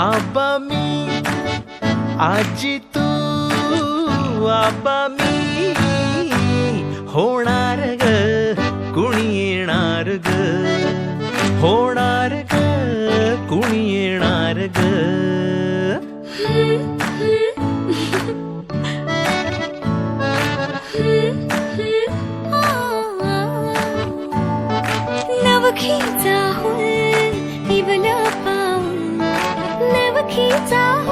आबा मी आजी तू आबा मी होणार ग कुणी येणार ग? होणार ग कुणी येणार ग? नवखीचा हुल 走。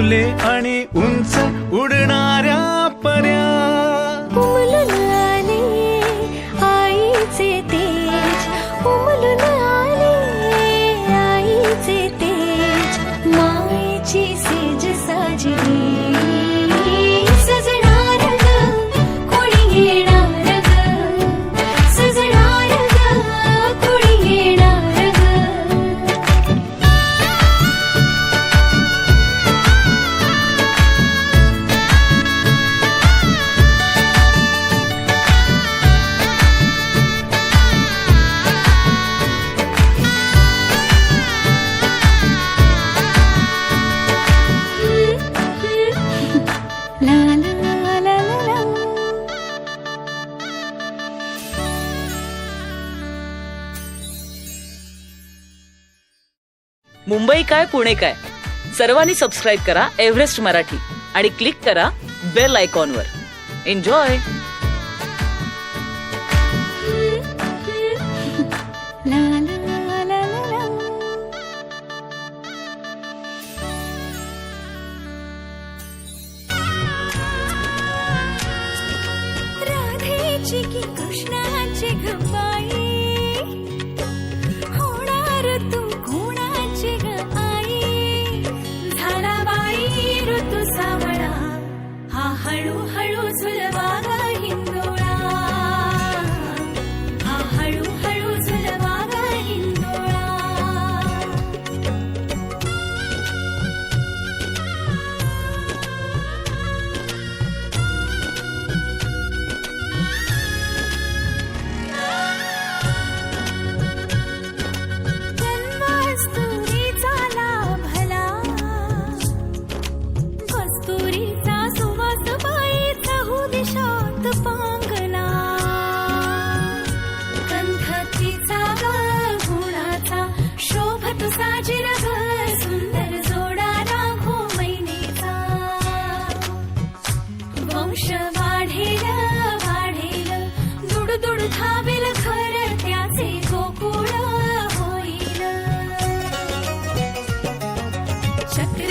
फुले आणि उंच उडणाऱ्या मुंबई काय पुणे काय? सर्वांनी सबस्क्राईब करा एव्हरेस्ट मराठी आणि क्लिक करा बेल आयकॉनवर एन्जॉय राधेची की कृष्णाची आयुष वाढेल वाढेल दुड दुड धावेल खर त्याचे गोकुळ होईल शक्र